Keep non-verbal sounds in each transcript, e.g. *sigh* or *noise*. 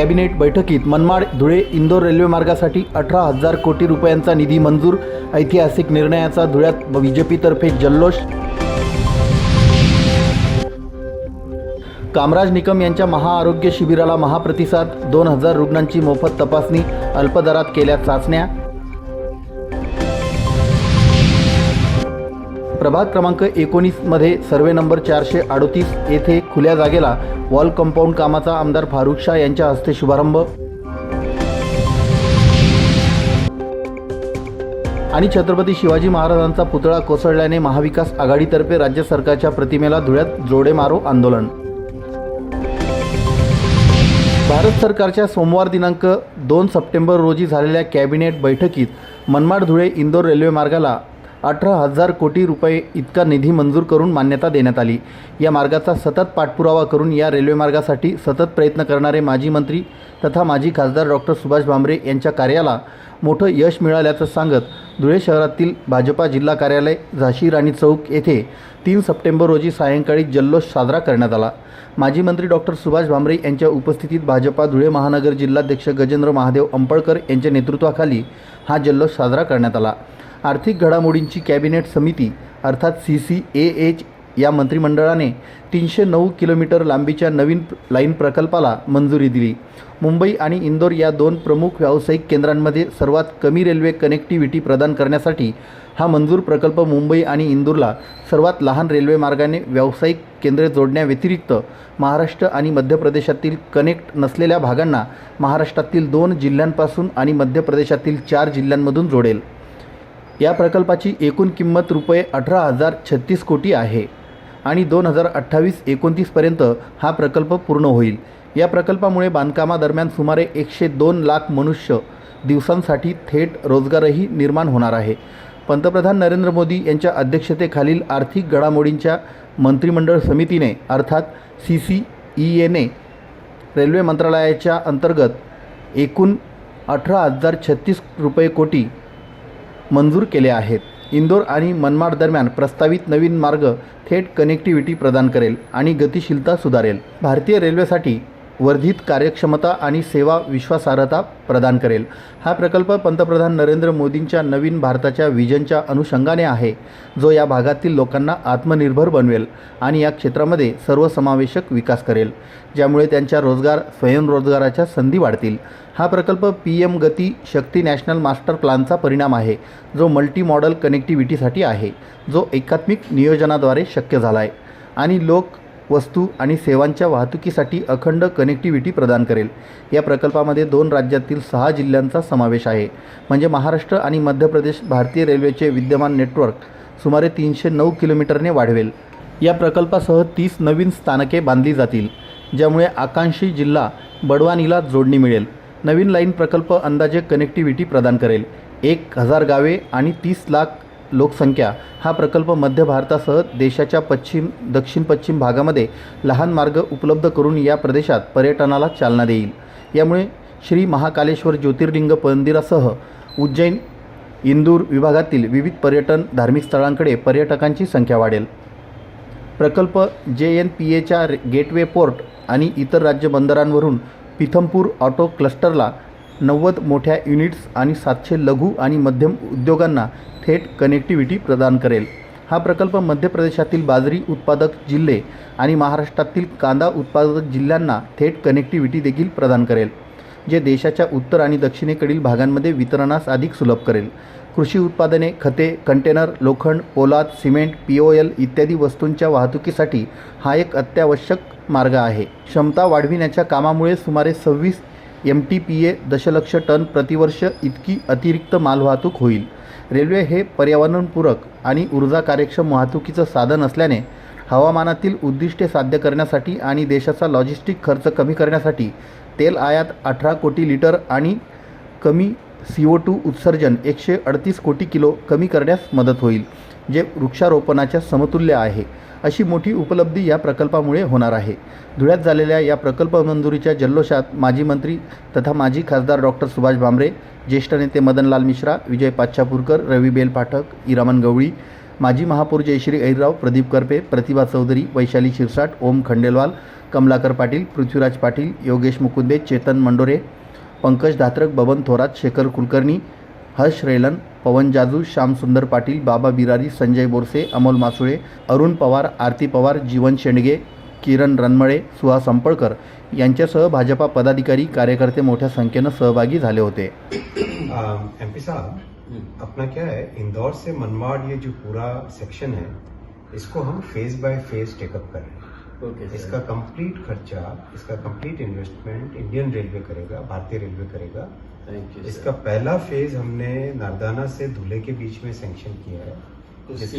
Cabinet बैठकीत Manmad Dhule Indore railway मार्गासाठी अठरा हजार कोटी रुपयांचा निधी मंजूर. ऐतिहासिक निर्णयाचा धुळ्यात बी जे पीतर्फे जल्लोष. कामराज निकम यांच्या महाआरोग्य शिबिराला महाप्रतिसाद. दोन हजार रुग्णांची मोफत तपासणी. अल्पदरात केल्या चाचण्या. प्रभाग क्रमांक एकोणीसमध्ये सर्वे नंबर चारशे अडोतीस येथे खुल्या जागेला वॉल कंपाऊंड कामाचा आमदार फारुख शाह यांच्या हस्ते शुभारंभ. आणि छत्रपती शिवाजी महाराजांचा पुतळा कोसळल्याने महाविकास आघाडीतर्फे राज्य सरकारच्या प्रतिमेला धुळ्यात जोडे मारो आंदोलन. भारत सरकारच्या सोमवार दिनांक दोन सप्टेंबर रोजी झालेल्या कॅबिनेट बैठकीत मनमाड धुळे इंदोर रेल्वे मार्गाला अठरा हजार कोटी रुपये इतका निधी मंजूर करून मान्यता देण्यात आली. या मार्गाचा सतत पाठपुरावा करून या रेल्वे मार्गासाठी सतत प्रयत्न करणारे माजी मंत्री तथा माजी खासदार डॉक्टर सुभाष भामरे यांच्या कार्याला मोठं यश मिळाल्याचं सांगत धुळे शहरातील भाजपा जिल्हा कार्यालय झाशी राणी चौक येथे तीन सप्टेंबर रोजी सायंकाळी जल्लोष साजरा करण्यात आला. माजी मंत्री डॉक्टर सुभाष भामरे यांच्या उपस्थितीत भाजपा धुळे महानगर जिल्हाध्यक्ष गजेंद्र महादेव अंपळकर यांच्या नेतृत्वाखाली हा जल्लोष साजरा करण्यात आला. आर्थिक घडामोडींची कॅबिनेट समिती अर्थात सी सी ए एच या मंत्रिमंडळाने तीनशे नऊ किलोमीटर लांबीच्या नवीन लाईन प्रकल्पाला मंजुरी दिली. मुंबई आणि इंदोर या दोन प्रमुख व्यावसायिक केंद्रांमध्ये सर्वात कमी रेल्वे कनेक्टिव्हिटी प्रदान करण्यासाठी हा मंजूर प्रकल्प मुंबई आणि इंदूरला सर्वात लहान रेल्वे मार्गाने व्यावसायिक केंद्रे जोडण्याव्यतिरिक्त महाराष्ट्र आणि मध्य प्रदेशातील कनेक्ट नसलेल्या भागांना महाराष्ट्रातील दोन जिल्ह्यांपासून आणि मध्य प्रदेशातील चार जिल्ह्यांमधून जोडेल. या प्रकल्पाची एकूण किंमत रुपये अठरा हजार छत्तीस कोटी आहे आणि दोन हजार अठ्ठावीस एकोणतीसपर्यंत हा प्रकल्प पूर्ण होईल. या प्रकल्पामुळे बांधकामादरम्यान सुमारे एकशे दोन लाख मनुष्य दिवसांसाठी थेट रोजगारही निर्माण होणार आहे. पंतप्रधान नरेंद्र मोदी यांच्या अध्यक्षतेखालील आर्थिक घडामोडींच्या मंत्रिमंडळ समितीने अर्थात सी सी ई एने रेल्वे मंत्रालयाच्या अंतर्गत एकूण अठरा हजार छत्तीस रुपये कोटी मंजूर केले आहेत. इंदोर आणि मनमाड दरम्यान प्रस्तावित नवीन मार्ग थेट कनेक्टिव्हिटी प्रदान करेल आणि गतिशीलता सुधारेल. भारतीय रेल्वेसाठी वर्धित कार्यक्षमता आणि सेवा विश्वासार्हता प्रदान करेल. हा प्रकल्प पंतप्रधान नरेंद्र मोदींच्या नवीन भारताच्या विजनच्या अनुषंगाने आहे जो या भागातील लोकांना आत्मनिर्भर बनवेल आणि या क्षेत्रामध्ये सर्वसमावेशक विकास करेल ज्यामुळे त्यांच्या रोजगार स्वयंरोजगाराच्या संधी वाढतील. हा प्रकल्प पी एम गती शक्ती नॅशनल मास्टर प्लॅनचा परिणाम आहे जो मल्टी मॉडल कनेक्टिव्हिटीसाठी आहे जो एकात्मिक नियोजनाद्वारे शक्य झाला आहे आणि लोक वस्तू आणि सेवांच्या वाहतुकीसाठी अखंड कनेक्टिव्हिटी प्रदान करेल. या प्रकल्पामध्ये दोन राज्यातील सहा जिल्ह्यांचा समावेश आहे. म्हणजे महाराष्ट्र आणि मध्य प्रदेश भारतीय रेल्वेचे विद्यमान नेटवर्क सुमारे तीनशे नऊ किलोमीटरने वाढवेल. या प्रकल्पासह तीस नवीन स्थानके बांधली जातील ज्यामुळे आकांक्षी जिल्हा बडवानीला जोडणी मिळेल. नवीन लाईन प्रकल्प अंदाजे कनेक्टिव्हिटी प्रदान करेल. एक हजार गावे आणि तीस लाख लोकसंख्या हा प्रकल्प मध्य भारतासह देशाच्या पश्चिम दक्षिण पश्चिम भागामध्ये लहान मार्ग उपलब्ध करून या प्रदेशात पर्यटनाला चालना देईल. यामुळे श्री महाकालेश्वर ज्योतिर्लिंग मंदिरासह उज्जैन इंदूर विभागातील विविध पर्यटन धार्मिक स्थळांकडे पर्यटकांची संख्या वाढेल. प्रकल्प जे एन पी एच्या गेटवे पोर्ट आणि इतर राज्य बंदरांवरून पिथमपूर ऑटो क्लस्टरला नव्वद मोठ्या युनिट्स आणि सातशे लघु आणि मध्यम उद्योगांना थेट कनेक्टिव्हिटी प्रदान करेल. हा प्रकल्प मध्य प्रदेशातील बाजरी उत्पादक जिल्हे आणि महाराष्ट्रातील कांदा उत्पादक जिल्ह्यांना थेट कनेक्टिव्हिटी देखील प्रदान करेल जे देशाच्या उत्तर आणि दक्षिणेकडील भागांमध्ये वितरणास अधिक सुलभ करेल. कृषी उत्पादने खते कंटेनर लोखंड पोलाद सिमेंट पी ओ एल इत्यादी वस्तूंच्या वाहतुकीसाठी हा एक अत्यावश्यक मार्ग आहे. क्षमता वाढविण्याच्या कामामुळे सुमारे सव्वीस एम टी पी ए दशलक्ष टन प्रतिवर्ष इतकी अतिरिक्त मालवाहतूक होईल. रेल्वे हे पर्यावरणपूरक आणि ऊर्जा कार्यक्षम वाहतुकीचं साधन असल्याने हवामानातील उद्दिष्टे साध्य करण्यासाठी आणि देशाचा लॉजिस्टिक खर्च कमी करण्यासाठी तेल आयात अठरा कोटी लिटर आणि कमी सी ओ टू उत्सर्जन एकशे अडतीस कोटी किलो कमी करण्यास मदत होईल जे वृक्षारोपणाच्या समतुल्य आहे. अशी मोठी उपलब्धी या प्रकल्पामुळे होणार आहे. धुळ्यात झालेल्या या प्रकल्प मंजुरीच्या जल्लोषात माजी मंत्री तथा माजी खासदार डॉक्टर सुभाष भामरे ज्येष्ठ नेते मदनलाल मिश्रा विजय पाच्छापूरकर रवी बेल पाठक इरामन गवळी माजी महापौर जयश्री ऐरराव प्रदीप करपे प्रतिभा चौधरी वैशाली शिरसाट ओम खंडेलवाल कमलाकर पाटील पृथ्वीराज पाटील योगेश मुकुंदे चेतन मंडोरे पंकज धात्रक बबन थोरात शेखर कुलकर्णी हर्ष रेलन पवन जाजू श्याम सुंदर पाटील बाबा बिरारी संजय बोरसे अमोल मासुळे अरुण पवार आरती पवार जीवन शेंडगे किरण रनमळे सुहास अंपळकर यांच्यासह भाजपा पदाधिकारी कार्यकर्ते मोठ्या संख्येनं सहभागी झाले होते. एम पी साहब अपना क्या है? इंदौर से मनमाड ये जो पूरा सेक्शन है इसको हम phase by phase take up कर रहे हैं। ओके इसका कंप्लीट खर्चा इसका कंप्लीट इन्वेस्टमेंट इंडियन रेलवे करेगा भारतीय रेलवे करेगा थैंक यू इसका पहला फ़ेज़ हमने नारदाना से धुले के बीच में सैंक्शन किया है।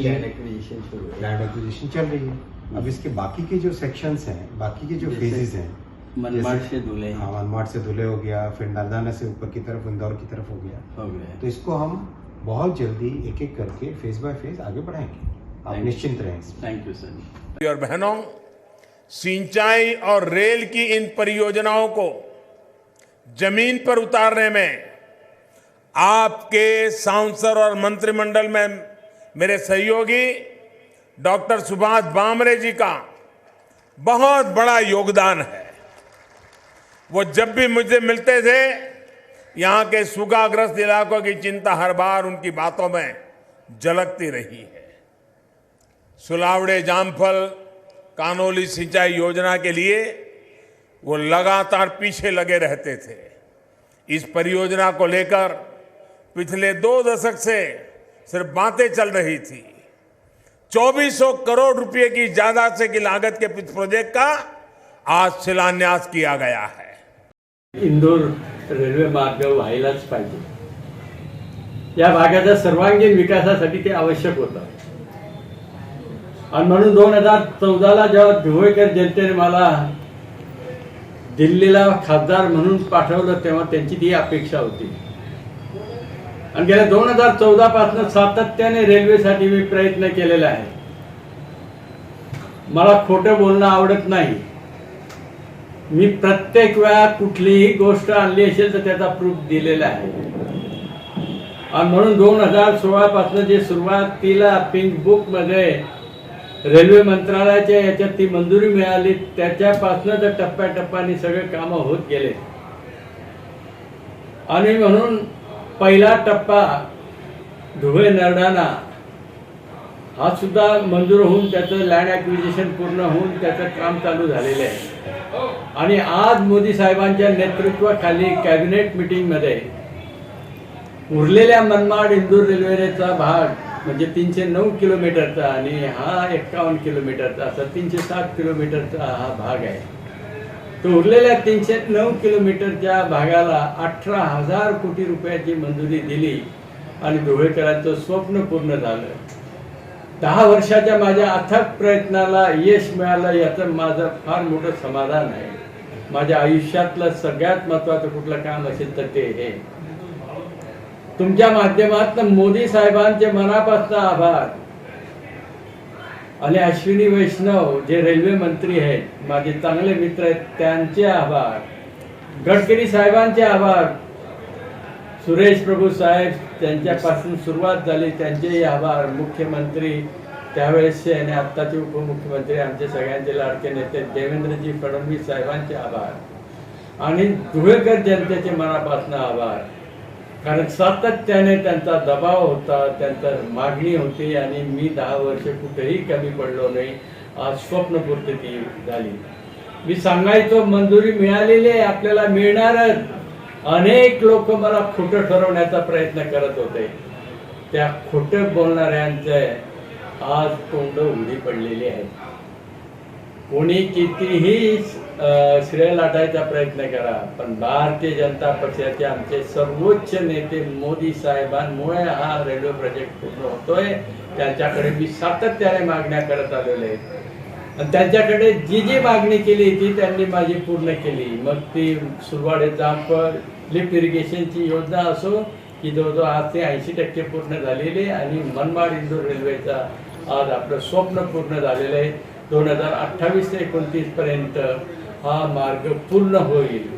लैंड एक्विजिशन शुरू है चल रही है। अब इसके बाकी के जो सेक्शंस हैं बाकी के जो जैसे फेजेस हैं मनमाड से धुले। हाँ मनमाड से धुले हो गया फिर नारदाना से ऊपर की तरफ़ इंदौर की तरफ़ हो गया। हो गए तो इसको हम बहुत जल्दी एक एक करके फ़ेज़ बाय फ़ेज़ आगे बढ़ाएँगे। आप निश्चिंत रहें। थैंक यू सर और बहनों सिंचाई और रेल की इन परियोजनाओं को ज़मीन पर उतारने में, आपके सांसद और मंत्रिमंडल में मेरे सहयोगी डॉक्टर सुभाष बामरे जी का बहुत बड़ा योगदान है। वो जब भी मुझे मिलते थे, यहाँ के सूखाग्रस्त इलाकों की चिंता हर बार उनकी बातों में झलकती रही है। सुलावड़े जामफल कानोली सिंचाई योजना के लिए वो लगातार पीछे लगे रहते थे। इस परियोजना को लेकर पिछले दो दशक से सिर्फ़ बातें चल रही थी। 2400 करोड़ रुपए की ज़्यादा से की लागत के प्रोजेक्ट का आज शिलान्यास किया गया है। इंदोर रेल्वे मार्ग व्हायलाच पाहिजे, या भागाच्या सर्वांगीण विकासासाठी आवश्यक होतं. म्हणून दोन हज़ार चौदाला जेव्हा धुळेकर जनतेने मला दिल्लीला खासदार म्हणून पाठवलं तेव्हा त्यांची ती अपेक्षा होती. आणि गेल्या दोन हजार चौदा पासून सातत्याने रेल्वेसाठी मी प्रयत्न केलेला आहे. मला खोटं बोलणं आवडत नाही. मी प्रत्येक वेळा कुठलीही गोष्ट आणली असेल तर त्याचा प्रूफ दिलेला आहे. आणि म्हणून दोन हजार सोळा पासून जे सुरुवातीला पिंक बुकमध्ये रेल्वे मंत्रालयाच्या याच्यात ती मंजुरी मिळाली त्याच्यापासून तर टप्प्याटप्प्याने सगळे कामं होत गेले. आणि म्हणून पहिला टप्पा धुळे नरडाणा हा सुद्धा मंजूर होऊन त्याचं लँड ॲक्विजिशन पूर्ण होऊन त्याचं काम चालू झालेलं आहे. आणि आज मोदी साहेबांच्या नेतृत्वाखाली कॅबिनेट मीटिंगमध्ये उरलेल्या मनमाड इंदूर रेल्वेचा भाग म्हणजे तीनशे नऊ किलोमीटरचा आणि हा एक्कावन्न किलोमीटरचा असा तीनशे सात किलोमीटरचा हा भाग आहे. तो उरलेल्या तीनशे नऊ किलोमीटरच्या भागाला अठरा हजार कोटी रुपयाची मंजुरी दिली आणि धुळेकरांचं स्वप्न पूर्ण झालं. दहा वर्षाच्या माझ्या अथक प्रयत्नाला यश मिळालं याचं माझं फार मोठं समाधान आहे. माझ्या आयुष्यातलं सगळ्यात महत्त्वाचं कुठलं काम असेल तर ते हे. तुमच्या माध्यमातून मोदी साहेबांचे मनापासून आभार. आणि अश्विनी वैष्णव जे रेल्वे मंत्री आहेत माझे चांगले मित्र आहेत त्यांचे आभार. गडकरी साहेबांचे आभार. सुरेश प्रभू साहेब त्यांच्यापासून सुरुवात झाली त्यांचेही आभार. मुख्यमंत्री त्यावेळेसचे आणि आत्ताचे उपमुख्यमंत्री आमचे सगळ्यांचे लाडके नेते देवेंद्रजी फडणवीस साहेबांचे आभार. आणि धुळेकर जनतेचे मनापासून आभार. कारण सातत्याने त्यांचा दबाव होता त्यांचा मागणी होती आणि मी दहा वर्ष कुठेही कमी पडलो नाही. आज स्वप्नपूर्ती झाली. मी सांगायचो मंजुरी मिळालेली आहे आपल्याला मिळणारच. अनेक लोक मला खोटं ठरवण्याचा प्रयत्न करत होते. त्या खोटं बोलणाऱ्यांचे आज तोंड उघडी पडलेली आहेत. कोणी कितीही श्रेय लाटायचा प्रयत्न करा पण भारतीय जनता पक्षाचे आमचे सर्वोच्च नेते मोदी साहेबांमुळे हा रेल्वे प्रोजेक्ट पूर्ण होतोय. त्यांच्याकडे मी सातत्याने मागण्या करत आलेलो आहे. आणि त्यांच्याकडे जी जी मागणी केली ती त्यांनी माझी पूर्ण केली. मग ती सुरवाडे जामफळ लिफ्ट इरिगेशनची योजना असो की जवळजवळ आज ते ऐंशी टक्के पूर्ण झालेली आणि मनमाड इंदूर रेल्वेचा आज आपलं स्वप्न पूर्ण झालेलं आहे. दोन हजार अठ्ठावीस ते एकोणतीस पर्यंत हा मार्ग पूर्ण होईल.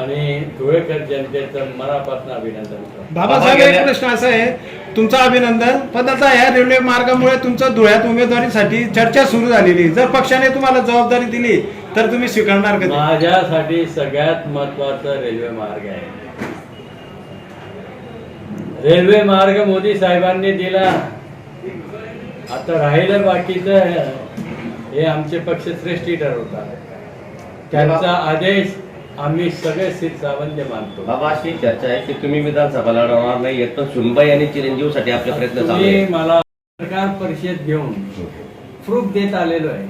आणि धुळेकर जनतेचं मनापासून अभिनंदन करतो. बाबासाहेब एक प्रश्न असा आहे तुमचं अभिनंदन पण आता या रेल्वे मार्गामुळे तुमचं धुळ्यात उमेदवारीसाठी चर्चा सुरू झालेली. जर पक्षाने तुम्हाला जबाबदारी दिली तर तुम्ही स्वीकारणार का? माझ्यासाठी सगळ्यात महत्त्वाचा रेल्वे मार्ग आहे. रेल्वे मार्ग मोदी साहेबांनी दिला. आता राहिलं बाकीचं हे आमचे पक्षश्रेष्ठी ठरवतात त्यांचा आदेश आम्ही सगळे सावंत मानतो. बाबा अशी चर्चा आहे की तुम्ही विधानसभा लढवणार नाही एक तर सुनबाई आणि चिरंजीवसाठी आपले प्रयत्न तुम्ही मला पत्रकार परिषद घेऊन प्रूफ देत आलेलो आहे.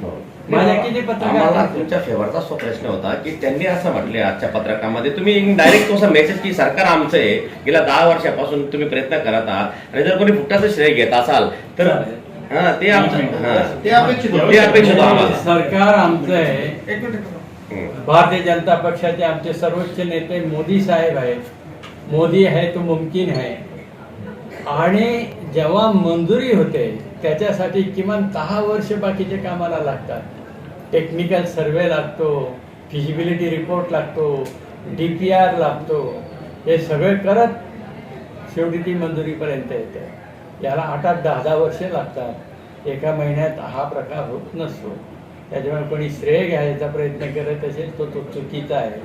माझ्या किती पत्रकार तुमच्या फेवरचा प्रश्न होता की त्यांनी असं म्हटले आजच्या पत्रकामध्ये तुम्ही डायरेक्ट तो मेसेज की सरकार आमचं आहे गेल्या दहा वर्षापासून तुम्ही प्रयत्न करत आहात आणि जर कोणी फुटाचं श्रेय घेत असाल तर हा ते आमचं हा. ते अपेक्षित होतं. ते अपेक्षित होतं आम्हाला. सरकार आमचं आहे. भारतीय जनता पक्षाचे आमचे सर्वोच्च नेते मोदी साहेब आहेत. मोदी है तो मुमकिन है आणि जेव्हा मंजुरी होते त्याच्यासाठी किमान दहा वर्ष बाकीचे कामाला लागतात. टेक्निकल सर्वे लागतो फिजिबिलिटी रिपोर्ट लागतो डी पी आर लागतो. हे सगळे करत शेवटी ती मंजुरीपर्यंत येते. याला आठ आठ दहा दहा वर्षे लागतात. एका महिन्यात हा प्रकार होत नसतो. त्याच्यामुळे कोणी श्रेय घ्यायचा प्रयत्न करत असेल तो तो चुकीचा आहे.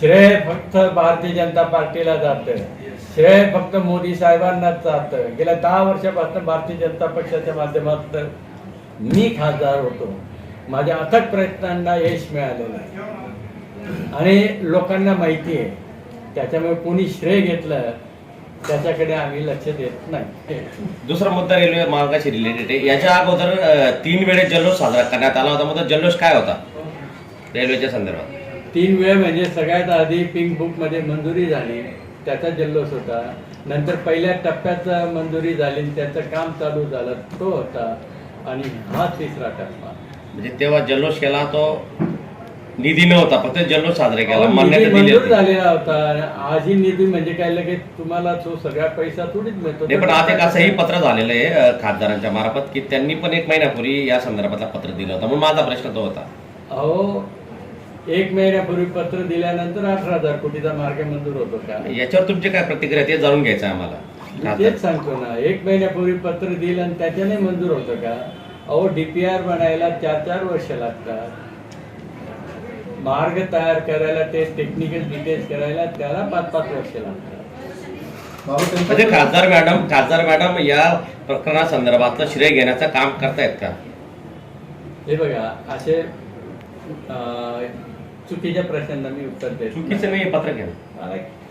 श्रेय फक्त भारतीय जनता पार्टीला जातं. श्रेय फक्त मोदी साहेबांनाच जातं. गेल्या दहा वर्षापासून भारतीय जनता पक्षाच्या माध्यमातून मी खासदार होतो. माझ्या अथक प्रयत्नांना यश मिळालेलं आहे. आणि लोकांना माहिती आहे. त्याच्यामुळे कोणी श्रेय घेतलं त्याच्याकडे आम्ही लक्ष देत नाही. दुसरा मुद्दा रेल्वे मार्गाशी रिलेटेड आहे. याच्या अगोदर तीन वेळेस जल्लोष साजरा करण्यात आला होता. मग तो जल्लोष काय होता? रेल्वेच्या संदर्भात. तीन वेळ म्हणजे सगळ्यात आधी पिंक बुकमध्ये मंजुरी झाली त्याचा जल्लोष होता. नंतर पहिल्या टप्प्यात मंजुरी झाली त्याचं काम चालू झालं तो होता. आणि हा तिसरा टप्पा. म्हणजे तेव्हा जल्लोष केला तो निधी नव्हता फक्त जल्लोष साजरा केला मान्यता दिली मंजूर होती. झालेला होता. आजही निधी म्हणजे काय लगेच तुम्हाला तो सगळा पैसा थोडीच मिळतो नाही पण आज एक असंही पत्र झालेलं आहे अं, खासदारांच्या मार्फत की त्यांनी पण एक महिन्यापूर्वी या संदर्भातला पत्र दिलं होतं. म्हणून माझा प्रश्न तो होता. अहो एक महिन्यापूर्वी पत्र दिल्यानंतर अठरा हजार कोटीचा मार्ग मंजूर होतो का? याच्यावर तुमची काय प्रतिक्रिया आहे ते जाणून घ्यायचं आहे आम्हाला. मी खासदार. तेच सांगतो ना एक महिन्यापूर्वी पत्र दिलं आणि त्याच्याने मंजूर होतं का? अहो डीपीआर बनायला चार चार वर्ष लागतात. मार्ग तयार करायला ते टेक्निकल डिटेल्स करायला त्याला पाच पाच वर्ष लागतात. म्हणजे खासदार मॅडम खासदार मॅडम या प्रकरणासंदर्भातलं श्रेय घेण्याचं काम करतायत का? हे बघा असे चुकीच्या प्रश्नांना मी उत्तर देतो चुकीचं नाही. हे पत्र घ्या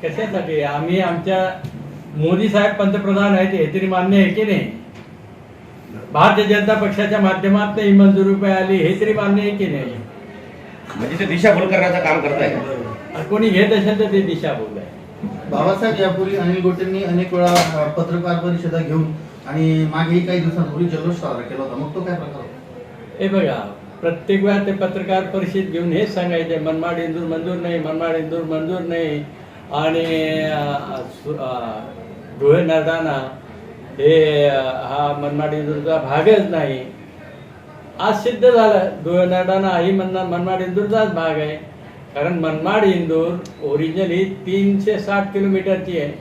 कशासाठी? आम्ही आमच्या मोदी साहेब पंतप्रधान आहेत हे तरी मान्य आहे की नाही? भारतीय जनता पक्षाच्या माध्यमातून ही मंजुरी रुपये आली हे तरी मान्य आहे की नाही? म्हणजे ते दिशाभूल करण्याचं काम करताय. कोणी घेत असेल तर ते दिशाभूल आहे. बाबासाहेब यापूर्वी अनिल गोटेंनी अनेक वेळा पत्रकार परिषदा घेऊन आणि मागेही काही दिवसांपूर्वी जल्लोष साजरा केला होता. मग तो काय प्रकार होता? हे बघा प्रत्येक वेळा ते पत्रकार परिषद घेऊन हेच सांगायचे मनमाड इंदूर मंजूर नाही मनमाड इंदूर मंजूर नाही. आणि धुळे नरडाणा हे हा मनमाड इंदूरचा भागच नाही. आज सिद्ध झालं. धुळे आई ही मनमाड इंदूरचाच भाग आहे. कारण मनमाड इंदूर ओरिजिनल ही तीनशे साठ किलोमीटरची आहे.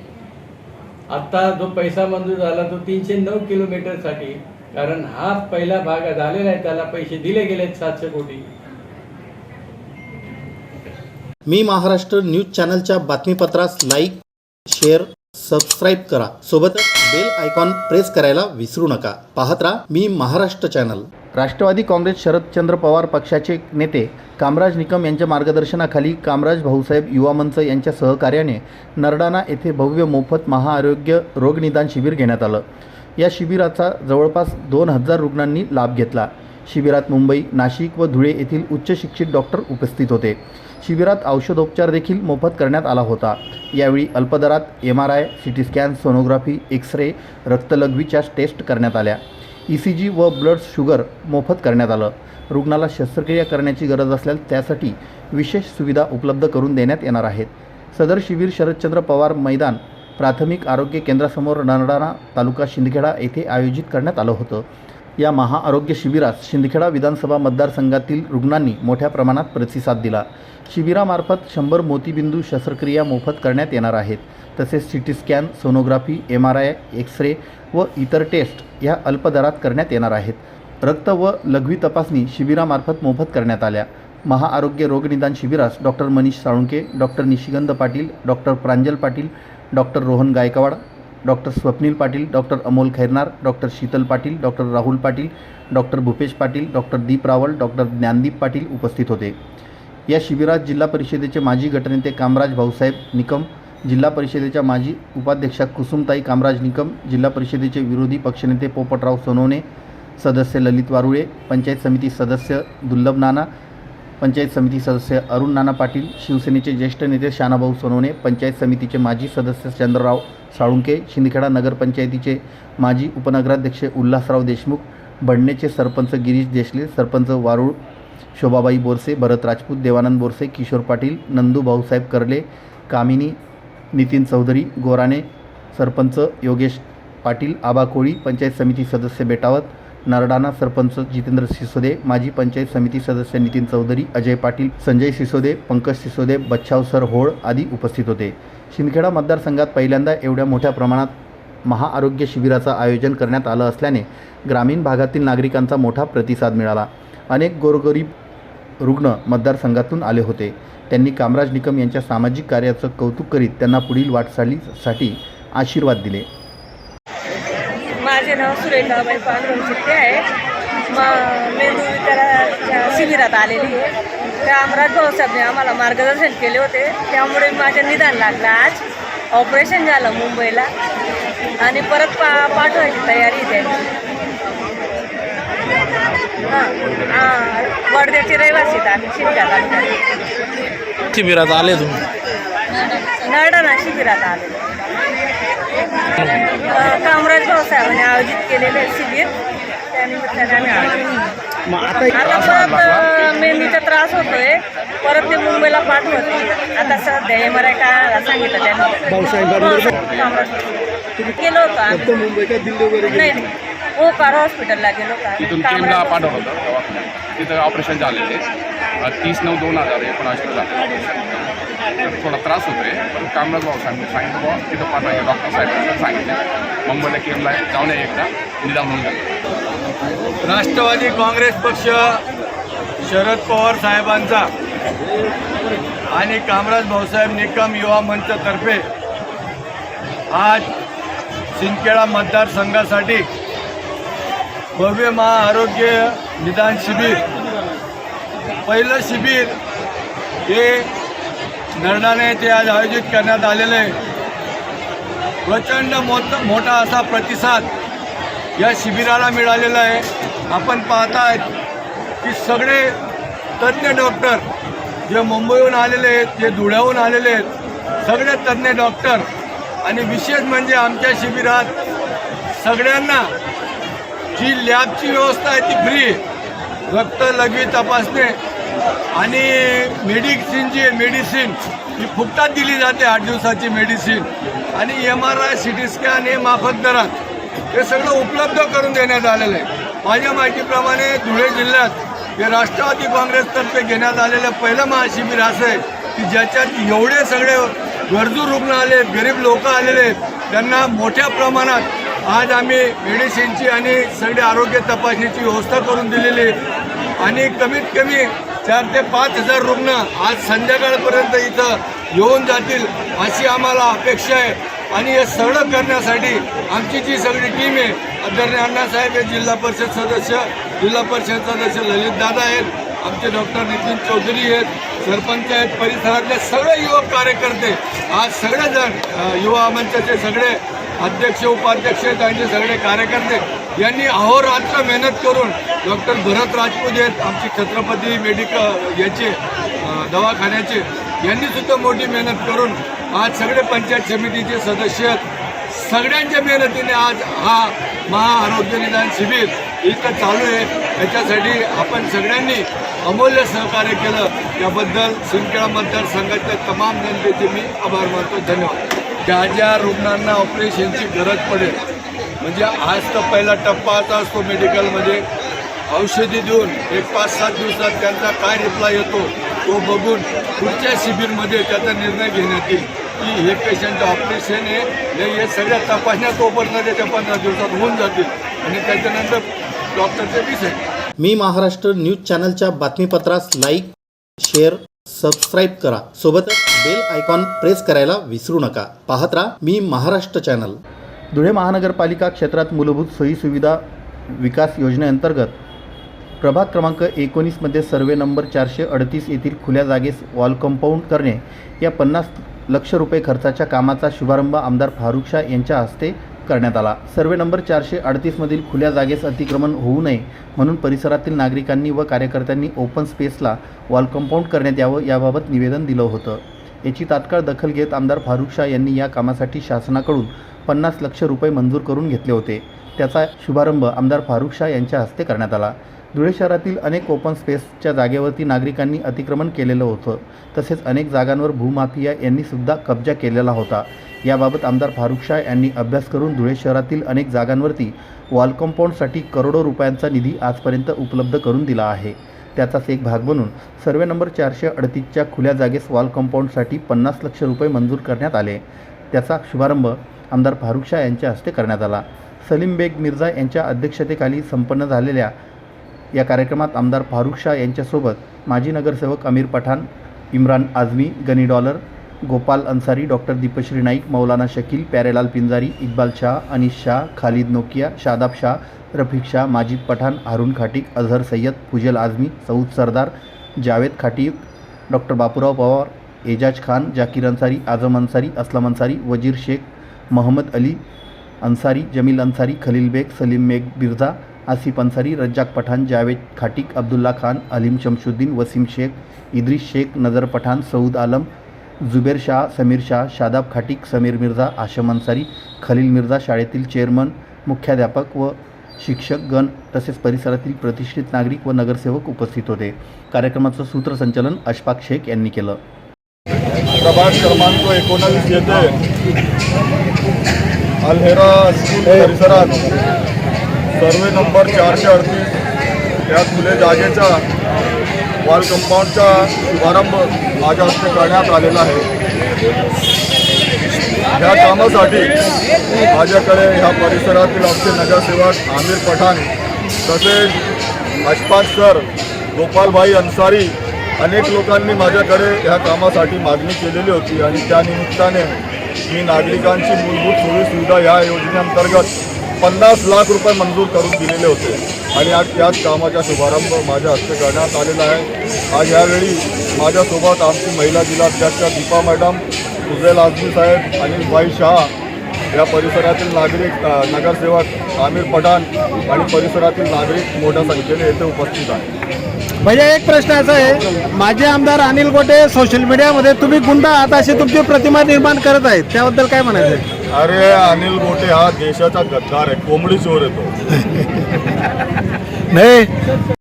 आता जो पैसा मंजूर झाला तो तीनशे नऊ किलोमीटरसाठी. कारण हा पहिला भाग झालेला आहे त्याला पैसे दिले गेलेत सातशे कोटी. मी महाराष्ट्र न्यूज चॅनलच्या बातमीपत्रास लाईक शेअर सबस्क्राईब करा. सोबतच बेल आयकॉन प्रेस करायला विसरू नका. पाहत राहा मी महाराष्ट्र चॅनल राष्ट्रवादी काँग्रेस शरदचंद्र पवार पक्षाचे नेते कामराज निकम यांच्या मार्गदर्शनाखाली कामराज भाऊसाहेब युवा मंच यांच्या सहकार्याने नरडाणा येथे भव्य मोफत महाआरोग्य रोगनिदान शिबिर घेण्यात आलं. या शिबिराचा जवळपास दोन हजार रुग्णांनी लाभ घेतला. शिबिरात मुंबई नाशिक व धुळे येथील उच्च शिक्षित डॉक्टर उपस्थित होते. शिबिरात औषधोपचार देखील मोफत करण्यात आला होता. यावेळी अल्पदरात M R I C T scan sonography X ray रक्तलघवीच्या test करण्यात आल्या. ई सी जी व ब्लड शुगर मोफत करण्यात आलं. रुग्णाला शस्त्रक्रिया करण्याची गरज असल्यास त्यासाठी विशेष सुविधा उपलब्ध करून देण्यात येणार आहेत. सदर शिबिर शरदचंद्र पवार मैदान प्राथमिक आरोग्य केंद्रासमोर नरडाणा तालुका शिंदखेडा येथे आयोजित करण्यात आलं होतं. या महाआरोग्य शिबिरास शिंदखेडा विधानसभा मतदारसंघातील रुग्णांनी मोठ्या प्रमाणात प्रतिसाद दिला. शिबिरामार्फत शंभर मोतीबिंदू शस्त्रक्रिया मोफत करण्यात येणार आहेत. तसेच C T scan sonography M R I X ray व इतर टेस्ट ह्या अल्पदरात करण्यात येणार आहेत. रक्त व लघवी तपासणी शिबिरामार्फत मोफत करण्यात आल्या. महाआरोग्य रोगनिदान शिबिरास doctor Manish Salunke doctor Nishigandh Patil doctor Pranjal Patil doctor Rohan Gaikwad doctor Swapnil Patil doctor Amol Khairnar doctor Sheetal Patil doctor Rahul Patil doctor Bhupesh Patil doctor Deep Rawal doctor Dnyandeep Patil उपस्थित होते. या शिबिरात जिल्हा परिषदेचे माजी गटनेते कामराज भाऊसाहेब निकम जिल्हा परिषदेच्या माजी उपाध्यक्षा कुसुमताई कामराज निकम जिल्हा परिषदेचे विरोधी पक्षनेते पोपटराव सोनवणे सदस्य ललित वारुळे पंचायत समिती सदस्य दुर्लभ नाना पंचायत समिती सदस्य अरुण नाना पाटील शिवसेनेचे ज्येष्ठ नेते शानाभाऊ सोनवणे पंचायत समितीचे माजी सदस्य चंद्रराव साळुंके शिंदखेडा नगरपंचायतीचे माजी उपनगराध्यक्ष उल्हासराव देशमुख बडणेचे सरपंच गिरीश देशले सरपंच वारुळ शोभाबाई बोरसे भरत राजपूत देवानंद बोरसे किशोर पाटील नंदू भाऊसाहेब कर्ले कामिनी नितीन चौधरी गोराणे सरपंच योगेश पाटील आबा कोळी पंचायत समिती सदस्य बेटावत नरडाणा सरपंच जितेंद्र सिसोदे माजी पंचायत समिती सदस्य नितीन चौधरी अजय पाटील संजय सिसोदे पंकज सिसोदे बच्छावसर होळ आदी उपस्थित होते. शिंदखेडा मतदारसंघात पहिल्यांदा एवढ्या मोठ्या प्रमाणात महाआरोग्य शिबिराचं आयोजन करण्यात आलं असल्याने ग्रामीण भागातील नागरिकांचा मोठा प्रतिसाद मिळाला. अनेक गोरगरीब रुग्ण मतदारसंघातून आले होते. त्यांनी कामराज निकम यांच्या सामाजिक कार्याचं कौतुक करीत त्यांना पुढील वाटचालीसाठी आशीर्वाद दिले. माझे नाव सुरेखाबाई पांडुरंग चित्ते आहे. मग मेंदू विकाराच्या शिबिरात आलेली आहे. त्या अमराज भाऊसाहेबने आम्हाला मार्गदर्शन केले होते. त्यामुळे माझं निदान लागलं आज. ऑपरेशन झालं मुंबईला. आणि परत पा पाठवायची तयारी त्यांची. हां वर्ध्याचे रहिवासी आहेत आम्ही शिबिरात आलो शिबिरात आले तुम्ही? नरडाणा शिबिरात आलेलो. कामराज भाऊसाहेबांनी आयोजित केलेले शिबिर. त्यानिमित्ताने आम्ही आलो. आता परत अ, मेंदीचा त्रास होतोय. परत ते मुंबईला पाठवत आता सध्या एम आर आय काढायला सांगितलं त्यांनी कामराज गेलो होतो आम्ही. नाही ओकार हॉस्पिटलला गेलो. तिथून केमला कामराज पाठवलं होतं. तिथं ऑपरेशन झालेले. तीस नऊ दोन हजार ऑपरेशन थोडा त्रास होतोय. पण कामराज भाऊ सांगितलं सांगितलं बुवा तिथं पाठवायचं डॉक्टर साहेबांना सांगितलं. मुंबईला केमला जाऊन या एकदा निदान होऊन जातं राष्ट्रवादी काँग्रेस पक्ष शरद पवार साहेबांचा आणि कामराज भाऊसाहेब निकम युवा मंचतर्फे आज सिंदखेडा मतदारसंघासाठी भव्य महाआरोग्य निदान शिबिर. पहिलं शिबिर हे नरणाने ते आज आयोजित करण्यात आलेलं. आहे प्रचंड मोठ मोठा असा प्रतिसाद या शिबिराला मिळालेला आहे. आपण पाहतायत की सगळे तज्ज्ञ डॉक्टर जे मुंबईहून आलेले आहेत जे धुळ्याहून आलेले आहेत सगळे तज्ज्ञ डॉक्टर आणि विशेष म्हणजे आमच्या शिबिरात सगळ्यांना जी लॅबची व्यवस्था आहे ती फ्री रक्त लघवी तपासणे आणि मेडिसिन जी मेडिसिन ही फुकटात दिली जाते आठ दिवसाची मेडिसिन आणि M R I C T scan हे माफत दरात हे सगळं उपलब्ध करून देण्यात आलेलं आहे. माझ्या माहितीप्रमाणे धुळे जिल्ह्यात हे राष्ट्रवादी काँग्रेसतर्फे घेण्यात आलेलं पहिलं महाशिबिर असं आहे की ज्याच्यात एवढे सगळे गरजू रुग्ण आले गरीब लोक आलेले आहेत. त्यांना मोठ्या प्रमाणात आज आम्ही मेडिसिनची आणि सगळी आरोग्य तपासणीची व्यवस्था करून दिलेली आहे. आणि कमीत कमी चार ते पाच हजार रुग्ण आज संध्याकाळपर्यंत इथं येऊन जातील अशी आम्हाला अपेक्षा आहे. आणि हे सगळं करण्यासाठी आमची जी सगळी टीम आहे आदरणीय अण्णासाहेब हे जिल्हा परिषद सदस्य जिल्हा परिषद सदस्य ललित दादा आहेत आमचे डॉक्टर नितीन चौधरी आहेत सरपंच आहेत परिसरातले सगळे युवक कार्यकर्ते आज सगळेजण युवा मंचाचे सगळे अध्यक्ष उपाध्यक्ष त्यांचे सगळे कार्यकर्ते. यांनी अहोरात्र मेहनत करून डॉक्टर भरत राजपूत आहेत आमचे छत्रपती मेडिकल याचे दवाखान्याचे यांनी सुद्धा मोठी मेहनत करून आज सगळे पंचायत समितीचे सदस्य सगळ्यांच्या मेहनतीने आज हा महाआरोग्य निदान शिबिर इथं चालू आहे. याच्यासाठी आपण सगळ्यांनी अमूल्य सहकार्य केलं. त्याबद्दल सिंदखेडा मतदारसंघाच्या तमाम जनतेचे मी आभार मानतो. धन्यवाद. ज्या ज्या रुग्णांना ऑपरेशनची गरज पडेल म्हणजे आज तर पहिला टप्पा असा असतो मेडिकलमध्ये औषधी देऊन एक पाच सात दिवसात त्यांचा काय रिप्लाय येतो तो बघून पुढच्या शिबिरमध्ये त्याचा निर्णय घेण्यात येईल. की हे पेशंट ऑपरेशन आहे नाही हे सगळ्या तपासण्या तोपर्यंत त्याच्या पंधरा दिवसात होऊन जातील. आणि त्याच्यानंतर डॉक्टरचे विषय मी महाराष्ट्र न्यूज चॅनलच्या बातमीपत्रास लाईक शेअर सबस्क्राईब करा. सोबतच बेल आयकॉन प्रेस करायला विसरू नका. पाहत राहा मी महाराष्ट्र चॅनल धुळे महानगरपालिका क्षेत्रात मूलभूत सोयीसुविधा विकास योजनेअंतर्गत प्रभाग क्रमांक एकोणीसमध्ये सर्वे नंबर चारशे अडतीस येथील खुल्या जागेस वॉल कंपाऊंड करणे या पन्नास लक्ष रुपये खर्चाच्या कामाचा शुभारंभ आमदार फारुख शाह यांच्या हस्ते करण्यात आला. सर्वे नंबर चारशे अडतीसमधील खुल्या जागेस अतिक्रमण होऊ नये म्हणून परिसरातील नागरिकांनी व कार्यकर्त्यांनी ओपन स्पेसला वॉल कंपाऊंड करण्यात यावं याबाबत निवेदन दिलं होतं. याची तात्काळ दखल घेत आमदार फारुख शाह यांनी या कामासाठी शासनाकडून पन्नास लक्ष रुपये मंजूर करून घेतले होते. त्याचा शुभारंभ आमदार फारुख शाह यांच्या हस्ते करण्यात आला. धुळे शहरातील अनेक ओपन स्पेसच्या जागेवरती नागरिकांनी अतिक्रमण केलेलं होतं. तसेच अनेक जागांवर भूमाफिया यांनी सुद्धा कब्जा केलेला होता. याबाबत आमदार फारुख शाह यांनी अभ्यास करून धुळे शहरातील अनेक जागांवरती वॉल कंपाऊंडसाठी करोडो रुपयांचा निधी आजपर्यंत उपलब्ध करून दिला आहे. त्याचाच एक भाग म्हणून सर्वे नंबर चारशे अडतीसच्या खुल्या जागेस वॉल कंपाऊंडसाठी पन्नास लक्ष रुपये मंजूर करण्यात आले. त्याचा शुभारंभ आमदार फारुख शाह यांच्या हस्ते करण्यात आला. सलीम बेग मिर्झा यांच्या अध्यक्षतेखाली संपन्न झालेल्या या कार्यक्रमात आमदार फारुख शाह यांच्यासोबत माजी नगरसेवक Amir Pathan Imran Azmi Gani Dollar Gopal Ansari doctor Deepshree Naik Maulana Shakeel Pyarelal Pinjari Iqbal Shah Anish Shah Khalid Nokia Shadab Shah Rafiq Shah Majid Pathan Haroon Khatik Azhar Sayyed Fuzal Azmi Saud Sardar Javed Khatik doctor Bapurao Pawar Ejaz Khan Zakir Ansari Azam Ansari Aslam Ansari Wazir Shaikh Mohammad Ali Ansari Jameel Ansari Khalil Baig Salim Meg Birja Asif Ansari Razzak Pathan Javed Khatik Abdulla Khan Aleem Shamshuddin Wasim Shaikh Idris Shaikh Nazar Pathan Saud आलम जुबेर शाह समीर शाह शादाब खाटिक समीर मिर्झा आशम अन्सारी खलील मिर्झा शाळेतील chairman मुख्याध्यापक व शिक्षकगण तसेच परिसरातील प्रतिष्ठित नागरिक व नगरसेवक उपस्थित होते. कार्यक्रमाचं सूत्रसंचलन अशफाक शेख यांनी केलं. प्रभाग क्रमांक एकोणावीस येथे अल्हेरा स्कूल परिसरात सर्वे नंबर चारशे अडतीस या खुले जागेचा वॉल कंपाऊंडचा शुभारंभ माझ्या हस्ते करण्यात आलेला आहे. या कामासाठी माझ्याकडे ह्या परिसरातील आमचे नगरसेवक आमिर पठाण तसेच अशफाक सर गोपालभाई अन्सारी अनेक लोकांनी माझ्याकडे ह्या कामासाठी मागणी केलेली होती आणि त्या मी नागरिकांची मूलभूत सोयीसुविधा या योजनेअंतर्गत पन्नास लाख रुपये मंजूर करून दिलेले होते. आणि आज त्याच कामाचा शुभारंभ माझ्या हस्ते करण्यात आलेला आहे. आज यावेळी माझ्यासोबत आमची महिला जिल्हाध्यक्षा दीपा मॅडम फुजेल आझमी साहेब आणि भाई शाह या परिसरातील नागरिक नगरसेवक आमिर पठाण आणि परिसरातील नागरिक मोठ्या संख्येने येथे उपस्थित आहेत. म्हणजे एक प्रश्न असा आहे माझे आमदार अनिल गोटे सोशल मीडियामध्ये तुम्ही गुंड आहात अशी तुमची प्रतिमा निर्माण करत आहेत. त्याबद्दल काय म्हणायचं आहे? अरे अनिल गोटे हा देशाचा गद्दार आहे. कोंबडी चोर येतो. *laughs* नाही.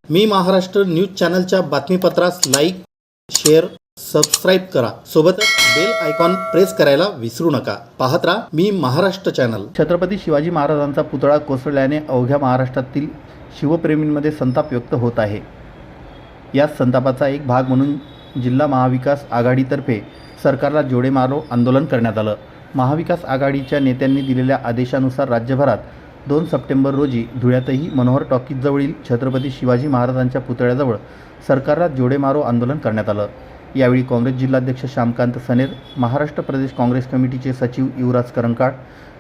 मी महाराष्ट्र न्यूज चॅनलच्या बातमीपत्रास लाईक शेअर सबस्क्राईब करा. सोबतच बेल आयकॉन प्रेस करायला विसरू नका. पाहत राहा मी महाराष्ट्र चॅनल छत्रपती शिवाजी महाराजांचा पुतळा कोसळल्याने अवघ्या महाराष्ट्रातील शिवप्रेमींमध्ये संताप व्यक्त होत आहे. याच संतापाचा एक भाग म्हणून जिल्हा महाविकास आघाडीतर्फे सरकारला जोडे मारो आंदोलन करण्यात आलं. महाविकास आघाडीच्या नेत्यांनी दिलेल्या आदेशानुसार राज्यभरात दोन सप्टेंबर रोजी धुळ्यातही मनोहर टॉकीजजवळील छत्रपती शिवाजी महाराजांच्या पुतळ्याजवळ सरकारला जोडे मारो आंदोलन करण्यात आलं. यावेळी काँग्रेस जिल्हाध्यक्ष श्यामकांत सनेर महाराष्ट्र प्रदेश काँग्रेस कमिटीचे सचिव युवराज करंकाळ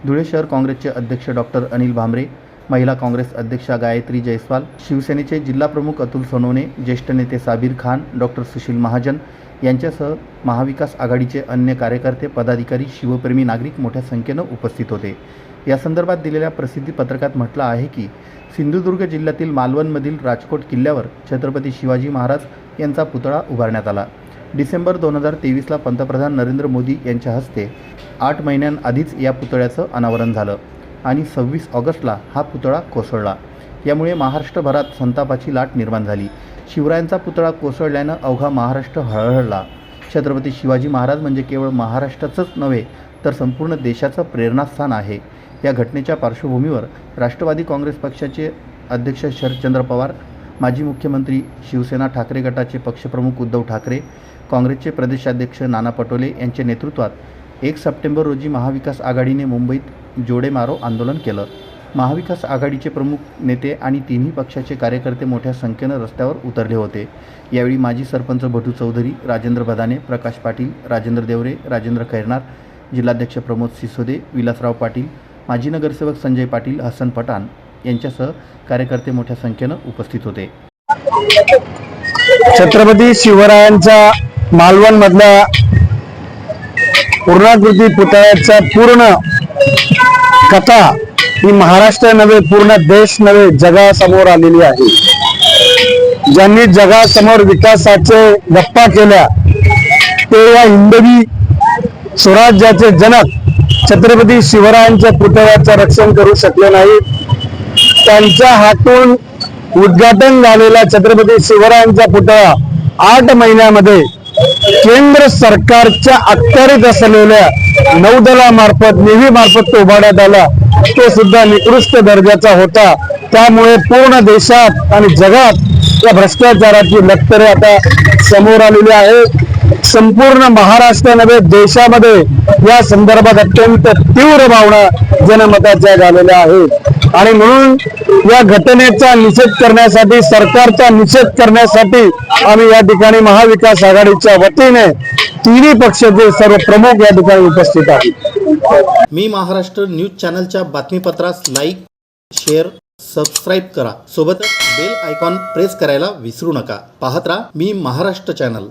धुळे शहर काँग्रेसचे अध्यक्ष डॉक्टर अनिल भांबरे महिला काँग्रेस अध्यक्षा गायत्री जयस्वाल शिवसेनेचे जिल्हाप्रमुख अतुल सोनवणे ज्येष्ठ नेते साबीर खान डॉक्टर सुशील महाजन यांच्यासह महाविकास आघाडीचे अन्य कार्यकर्ते पदाधिकारी शिवप्रेमी नागरिक मोठ्या संख्येनं उपस्थित होते. या संदर्भात दिलेल्या प्रसिद्धी पत्रकात म्हटलं आहे की सिंधुदुर्ग जिल्ह्यातील मालवणमधील राजकोट किल्ल्यावर छत्रपती शिवाजी महाराज यांचा पुतळा उभारण्यात आला. डिसेंबर दोन हजार तेवीसला पंतप्रधान नरेंद्र मोदी यांच्या हस्ते आठ महिन्यांआधीच या पुतळ्याचं अनावरण झालं. आणि सव्वीस ऑगस्टला हा पुतळा कोसळला. यामुळे महाराष्ट्रभरात संतापाची लाट निर्माण झाली. शिवरायांचा पुतळा कोसळल्यानं अवघा महाराष्ट्र हळहळला. छत्रपती शिवाजी महाराज म्हणजे केवळ महाराष्ट्राचंच नव्हे तर संपूर्ण देशाचं प्रेरणास्थान आहे. या घटनेच्या पार्श्वभूमीवर राष्ट्रवादी काँग्रेस पक्षाचे अध्यक्ष शरदचंद्र पवार माजी मुख्यमंत्री शिवसेना ठाकरे गटाचे पक्षप्रमुख उद्धव ठाकरे काँग्रेसचे प्रदेशाध्यक्ष नाना पटोले यांच्या नेतृत्वात एक सप्टेंबर रोजी महाविकास आघाडीने मुंबईत जोडे मारो आंदोलन केलं. महाविकास आघाडीचे प्रमुख नेते आणि तिन्ही पक्षाचे कार्यकर्ते मोठ्या संख्येनं रस्त्यावर उतरले होते. यावेळी माजी सरपंच भटू चौधरी राजेंद्र भदाने प्रकाश पाटील राजेंद्र देवरे राजेंद्र खैरनार जिल्हाध्यक्ष प्रमोद सिसोदे विलासराव पाटील माजी नगरसेवक संजय पाटील हसन पठाण यांच्यासह कार्यकर्ते मोठ्या संख्येनं उपस्थित होते. छत्रपती शिवरायांच्या मालवणमधल्या पूर्णाकृती पुतळ्याच्या पूर्ण कथा ही महाराष्ट्र नव्हे पूर्ण देश नव्हे जगासमोर आलेली आहे. ज्यांनी जगासमोर विकासाचे गप्पा केल्या ते या हिंदवी स्वराज्याचे जनक छत्रपती शिवरायांच्या पुतळ्याचं रक्षण करू शकले नाही त्यांच्या हातून उद्घाटन झालेला छत्रपती शिवरायांचा पुतळा आठ महिन्यामध्ये केंद्र सरकारच्या अखत्यारीत असलेल्या नौदलामार्फत नेव्ही मार्फत तो उभारण्यात आला. तो सुद्धा निकृष्ट दर्जाचा होता. त्यामुळे पूर्ण देशात आणि जगात या भ्रष्टाचाराची लष्करे आता समोर आलेली आहे संपूर्ण महाराष्ट्र नव्हे देशामध्ये या संदर्भात अत्यंत तीव्र भावना जनमताच्या झालेल्या आहेत. आणि म्हणून या घटनेचा निषेध करण्यासाठी सरकारचा निषेध करण्यासाठी आम्ही या ठिकाणी महाविकास आघाडीच्या वतीने तिन्ही पक्षाचे सर्व प्रमुख या ठिकाणी उपस्थित आहेत. मी महाराष्ट्र न्यूज चॅनलच्या बातमीपत्रास लाईक शेअर सबस्क्राईब करा. सोबतच बेल आयकॉन प्रेस करायला विसरू नका. पाहत राहा मी महाराष्ट्र चॅनल.